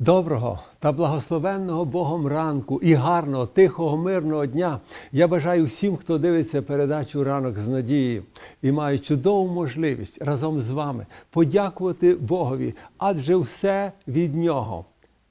Доброго та благословенного Богом ранку і гарного, тихого, мирного дня. Я бажаю всім, хто дивиться передачу ранок з надією і має чудову можливість разом з вами подякувати Богові, адже все від нього.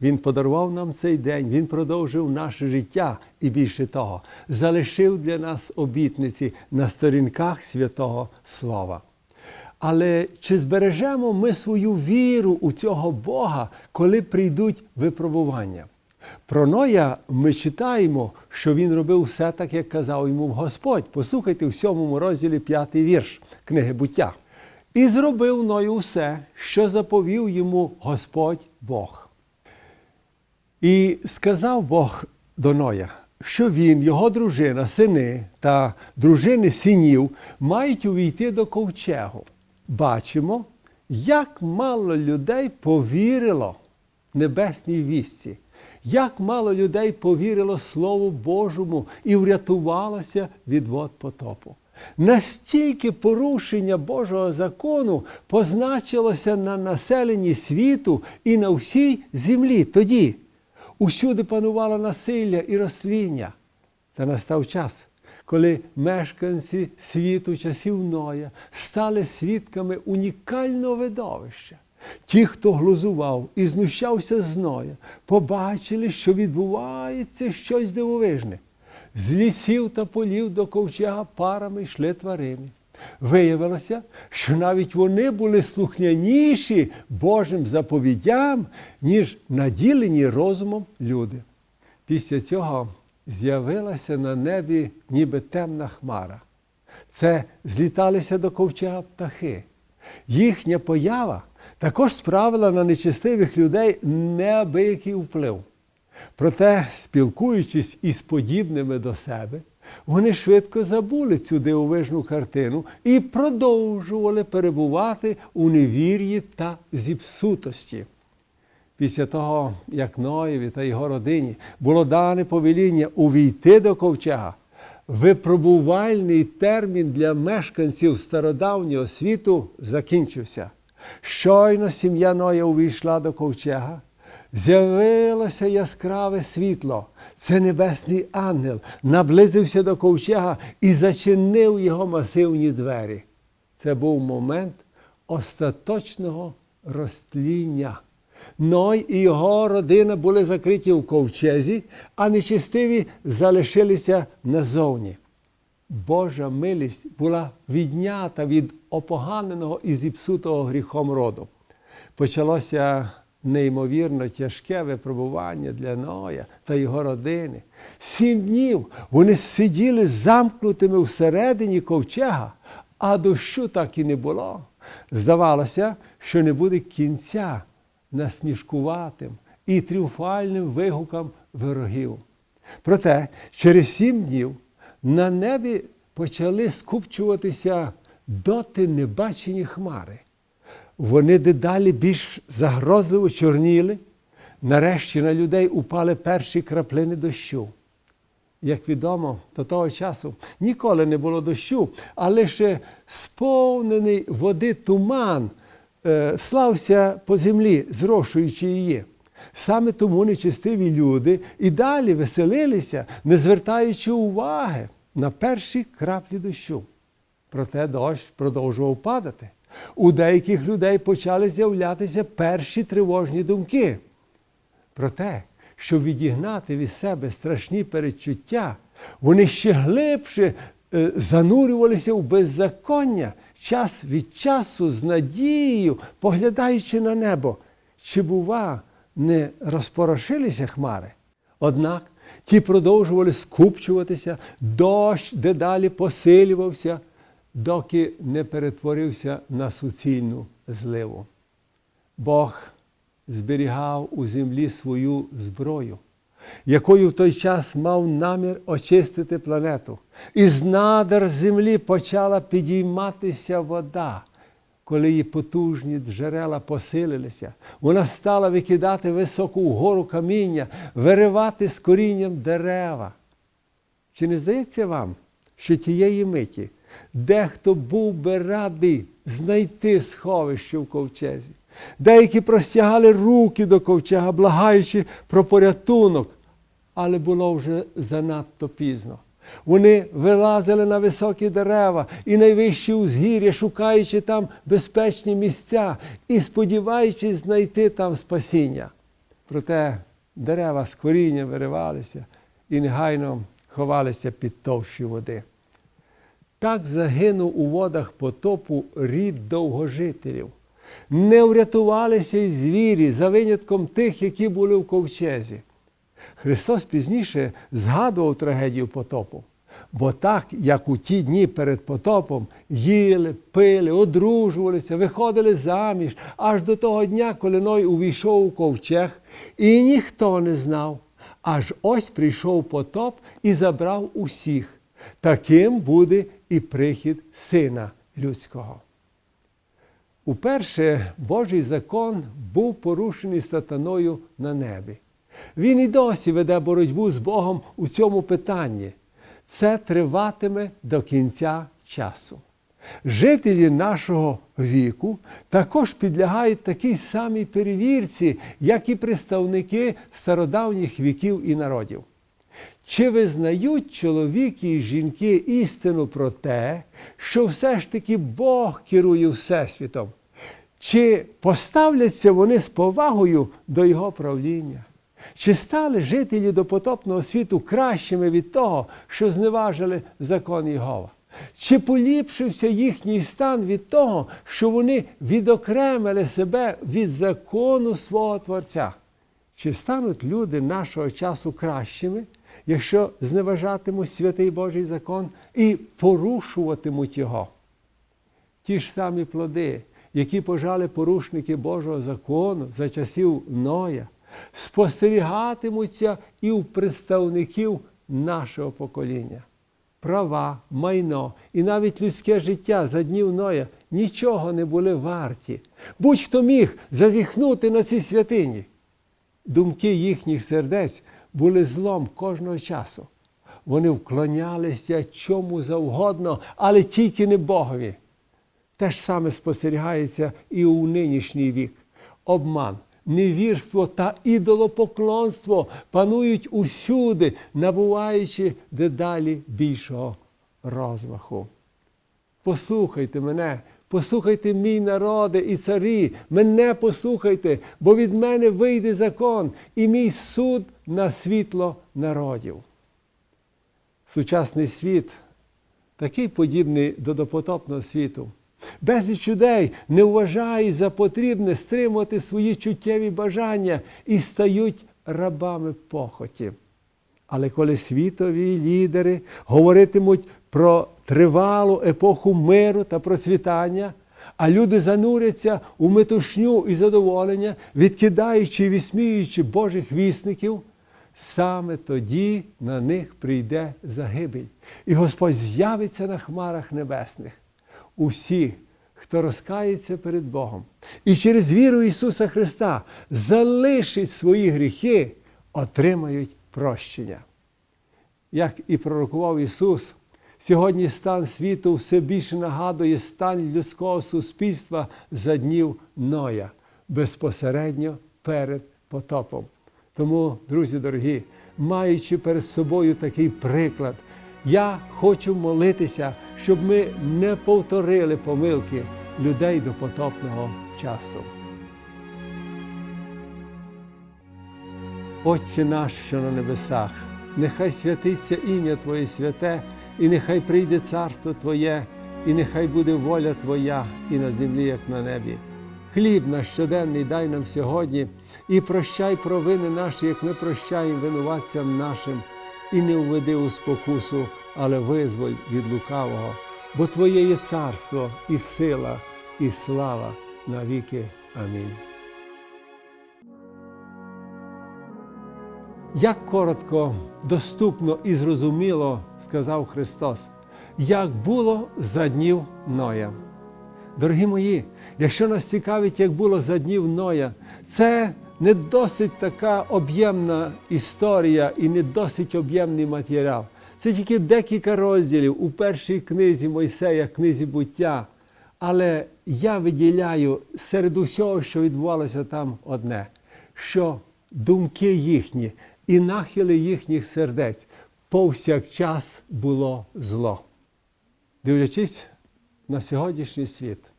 Він подарував нам цей день, Він продовжив наше життя і більше того, залишив для нас обітниці на сторінках святого Слова. Але чи збережемо ми свою віру у цього Бога, коли прийдуть випробування? Про Ноя ми читаємо, що він робив все так, як казав йому Господь. Послухайте в сьомому розділі п'ятий вірш книги буття. І зробив Ною все, що заповів йому Господь Бог. І сказав Бог до Ноя, що він, його дружина, сини та дружини синів мають увійти до ковчегу. Бачимо, як мало людей повірило небесній вісті, як мало людей повірило Слову Божому і врятувалося від вод потопу. Настільки порушення Божого закону позначилося на населенні світу і на всій землі тоді. Усюди панувало насилля і розсління. Та настав час, коли мешканці світу часів Ноя стали свідками унікального видовища. Ті, хто глузував і знущався з Ноя, побачили, що відбувається щось дивовижне. З лісів та полів до ковчега парами йшли тварини. Виявилося, що навіть вони були слухняніші Божим заповідям, ніж наділені розумом люди. Після цього з'явилася на небі ніби темна хмара. Це зліталися до ковчега птахи. Їхня поява також справила на нечестивих людей неабиякий вплив. Проте, спілкуючись із подібними до себе, вони швидко забули цю дивовижну картину і продовжували перебувати у невір'ї та зіпсутості. Після того, як Ноєві та його родині було дане повеління увійти до ковчега, випробувальний термін для мешканців стародавнього світу закінчився. Щойно сім'я Ноя увійшла до ковчега, з'явилося яскраве світло. Це небесний ангел наблизився до ковчега і зачинив його масивні двері. Це був момент остаточного розтління. Ной і його родина були закриті в ковчезі, а нечистиві залишилися назовні. Божа милість була віднята від опоганеного і зіпсутого гріхом роду. Почалося неймовірно тяжке випробування для Ноя та його родини. Сім днів вони сиділи замкнутими всередині ковчега, а дощу так і не було. Здавалося, що не буде кінця насмішкуватим і тріумфальним вигукам ворогів. Проте через сім днів на небі почали скупчуватися доти небачені хмари. Вони дедалі більш загрозливо чорніли. Нарешті на людей упали перші краплини дощу. Як відомо, до того часу ніколи не було дощу, а лише сповнений води туман слався по землі, зрошуючи її. Саме тому нечистиві люди і далі веселилися, не звертаючи уваги на перші краплі дощу. Проте дощ продовжував падати. У деяких людей почали з'являтися перші тривожні думки. Про те, щоб відігнати від себе страшні передчуття, вони ще глибше е, занурювалися в беззаконня, час від часу з надією, поглядаючи на небо, чи, бува, не розпорошилися хмари. Однак ті продовжували скупчуватися, дощ дедалі посилювався, доки не перетворився на суцільну зливу. Бог зберігав у землі свою зброю, якою в той час мав намір очистити планету. І з надр землі почала підійматися вода. Коли її потужні джерела посилилися, вона стала викидати високу вгору каміння, виривати з корінням дерева. Чи не здається вам, що тієї миті дехто був би радий знайти сховище в ковчезі? Деякі простягали руки до ковчега, благаючи про порятунок, але було вже занадто пізно. Вони вилазили на високі дерева і найвищі узгір'я, шукаючи там безпечні місця і сподіваючись знайти там спасіння. Проте дерева з коріння виривалися і негайно ховалися під товщі води. Так загинув у водах потопу рід довгожителів. Не врятувалися й звірі за винятком тих, які були в ковчезі. Христос пізніше згадував трагедію потопу. Бо так, як у ті дні перед потопом їли, пили, одружувалися, виходили заміж, аж до того дня, коли Ной увійшов у ковчег, і ніхто не знав. Аж ось прийшов потоп і забрав усіх. Таким буде і прихід Сина Людського. Уперше Божий закон був порушений сатаною на небі. Він і досі веде боротьбу з Богом у цьому питанні. Це триватиме до кінця часу. Жителі нашого віку також підлягають такій самій перевірці, як і представники стародавніх віків і народів. Чи визнають чоловіки і жінки істину про те, що все ж таки Бог керує Всесвітом? Чи поставляться вони з повагою до Його правління? Чи стали жителі допотопного світу кращими від того, що зневажили закон Єгова? Чи поліпшився їхній стан від того, що вони відокремили себе від закону свого Творця? Чи стануть люди нашого часу кращими, якщо зневажатимуть святий Божий закон і порушуватимуть його? Ті ж самі плоди, які пожали порушники Божого закону за часів Ноя, спостерігатимуться і у представників нашого покоління. Права, майно і навіть людське життя за днів Ноя нічого не були варті. Будь-хто міг зазіхнути на ці святині. Думки їхніх сердець були злом кожного часу. Вони вклонялися чому завгодно, але тільки не Богові. Те ж саме спостерігається і у нинішній вік. Обман, невірство та ідолопоклонство панують усюди, набуваючи дедалі більшого розмаху. Послухайте мене, послухайте мій народи і царі, мене послухайте, бо від мене вийде закон і мій суд на світло народів. Сучасний світ такий подібний до допотопного світу. Безліч людей не вважають за потрібне стримувати свої чуттєві бажання і стають рабами похоті. Але коли світові лідери говоритимуть про тривалу епоху миру та процвітання, а люди зануряться у метушню і задоволення, відкидаючи і висміюючи Божих вісників, саме тоді на них прийде загибель, і Господь з'явиться на хмарах небесних. Усі, хто розкається перед Богом і через віру Ісуса Христа залишить свої гріхи, отримають прощення. Як і пророкував Ісус, сьогодні стан світу все більше нагадує стан людського суспільства за днів Ноя, безпосередньо перед потопом. Тому, друзі дорогі, маючи перед собою такий приклад, я хочу молитися, щоб ми не повторили помилки людей до потопного часу. Отче наш, що на небесах, нехай святиться ім'я Твоє святе, і нехай прийде царство Твоє, і нехай буде воля Твоя і на землі, як на небі. Хліб наш щоденний дай нам сьогодні, і прощай провини наші, як ми прощаємо винуватцям нашим, і не введи у спокусу, але визволь від лукавого, бо Твоє є царство, і сила, і слава навіки. Амінь. Як коротко, доступно і зрозуміло сказав Христос, як було за днів Ноя. Дорогі мої, якщо нас цікавить, як було за днів Ноя, це не досить така об'ємна історія і не досить об'ємний матеріал. Це тільки декілька розділів у першій книзі Мойсея, книзі буття. Але я виділяю серед усього, що відбувалося там, одне, що думки їхні і нахили їхніх сердець повсякчас було зло. Дивлячись на сьогоднішній світ,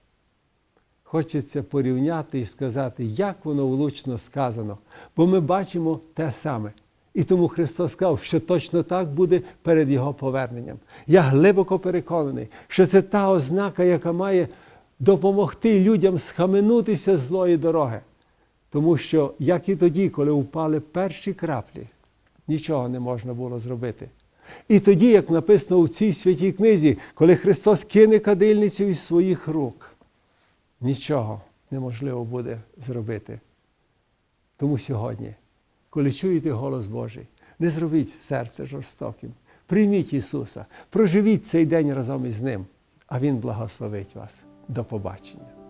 хочеться порівняти і сказати, як воно влучно сказано, бо ми бачимо те саме. І тому Христос сказав, що точно так буде перед Його поверненням. Я глибоко переконаний, що це та ознака, яка має допомогти людям схаменутися з злої дороги. Тому що, як і тоді, коли впали перші краплі, нічого не можна було зробити. І тоді, як написано у цій святій книзі, коли Христос кине кадильницю із своїх рук, нічого неможливо буде зробити. Тому сьогодні, коли чуєте голос Божий, не зробіть серце жорстоким. Прийміть Ісуса, проживіть цей день разом із Ним, а Він благословить вас. До побачення.